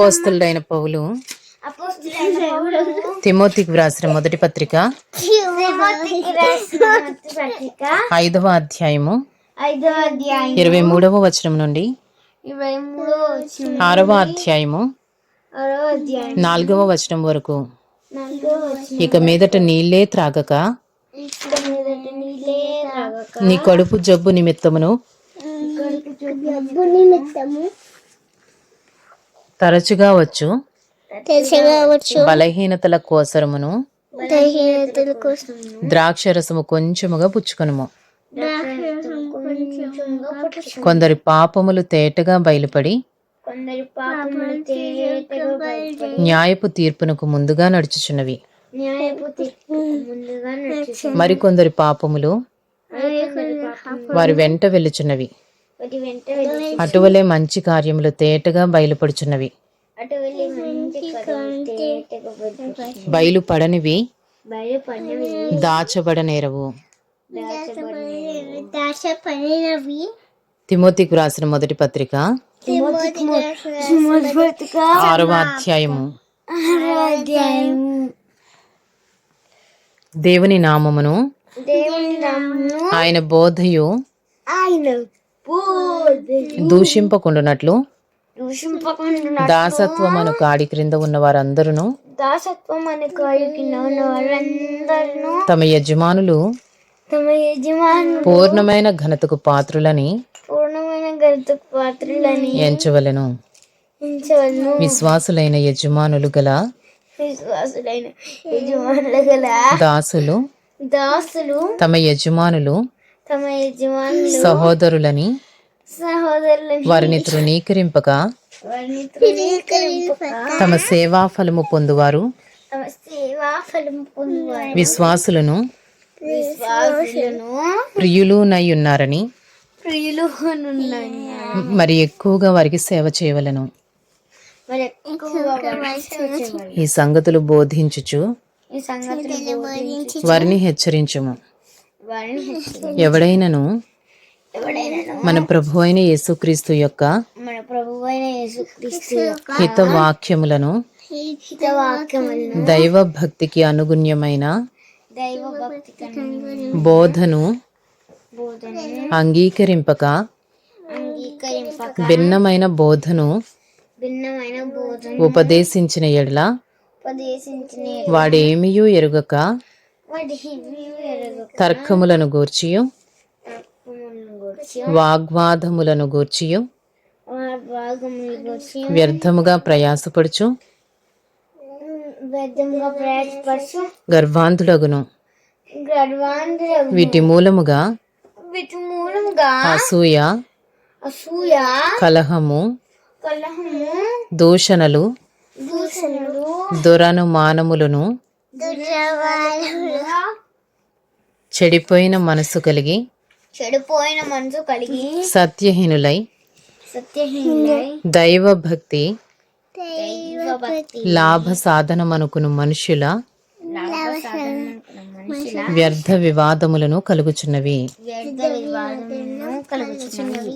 పౌలు అపోస్తులైన పౌలు. తిమోతికి వ్రాసిన మొదటి పత్రిక. ఐదవ అధ్యాయము. ఇరవై మూడవ వచనం నుండి. ఆరవ అధ్యాయము. నాలుగవ వచనం వరకు. ఇక మీదట నీళ్ళే త్రాగక. నీ కడుపు జబ్బు నిమిత్తమును. తరచుగా వచ్చు. బలహీనతల కోసరమును కోసం ద్రాక్షరసము కొంచెముగా పుచ్చుకొనుము. కొందరి పాపములు తేటగా బయలుపడి న్యాయపు తీర్పునకు ముందుగా నడుచుచున్నవి. మరికొందరి పాపములు కొందరి పాపములు వారి వెంట వెళ్ళుచున్నవి. అటువలే మంచి కార్యములు తేటగా బయలుపడుచున్నవి. బయలుపడనివి దాచబడనేరవు తిమోతికి వ్రాసిన మొదటి పత్రిక ఆరవ అధ్యాయము. అధ్యాయం దేవుని నామమును ఆయన బోధయు ఆయన దూషింపకుండునట్లు దూషింపకుండా దాసత్వమను కాడి క్రింద ఉన్న వారందరూ దాసత్వం అనే కాడికిన ఉన్న వారందరూ తమ యజమానులు తమ యజమాను పూర్ణమైన ఘనతకు పాత్రులని పూర్ణమైన గరుతకు పాత్రలని ఎంచవలెను. ఎంచవలను. విశ్వాసులైన యజమానులు గల విశ్వాసులైన యజమానుల గల దాసులు దాసులు తమ యజమానులు తమ యజమానులు సహోదరులని సహోదరులని వారిని తృణీకరింపక వారిని తృణీకరింపక తమ సేవా ఫలము పొందువారు. తమ సేవా ఫలం పొందువారు. విశ్వాసులను విశ్వాసులను ప్రియులునై ఉన్నారని ప్రియులు మరి ఎక్కువగా వారికి సేవ చేయవలెను. మరి ఎక్కువగా వారికి సేవ చేయాలి. ఈ సంగతులు బోధించుచు ఈ సంగతులు బోధించి వారిని హెచ్చరించుము. ఎవడైనను? ఎవడైనా మన ప్రభు అయిన యేసుక్రీస్తు యొక్క మన ప్రభువైన యేసుక్రీస్తు యొక్క హిత వాక్యములను హితవాక్యములను దైవ భక్తికి అనుగుణ్యమైన బోధను అంగీకరింపక భిన్నమైన బోధను ఉపదేశించిన ఎడల ఉపదేశించిన వాడేమియూ ఎరగక తర్కములను గూర్చియు. వాగ్వాదములను గూర్చియు. వ్యర్థముగా ప్రయాసపడుచు. గర్వాంధుడగును వీటి మూలముగా అసూయ అసూయ కలహము కలహము దూషణలు దూషణలు దురనుమానములను చెడిపోయిన మనసు కలిగి చెడిపోయిన మనసు కలిగి సత్యహీనులై సత్యహీనులై దైవ భక్తి లాభ సాధనమనుకును మనుషుల వ్యర్థ వివాదములను కలుగుచున్నవి. వ్యర్థ వివాదములను కలుగుచున్నవి.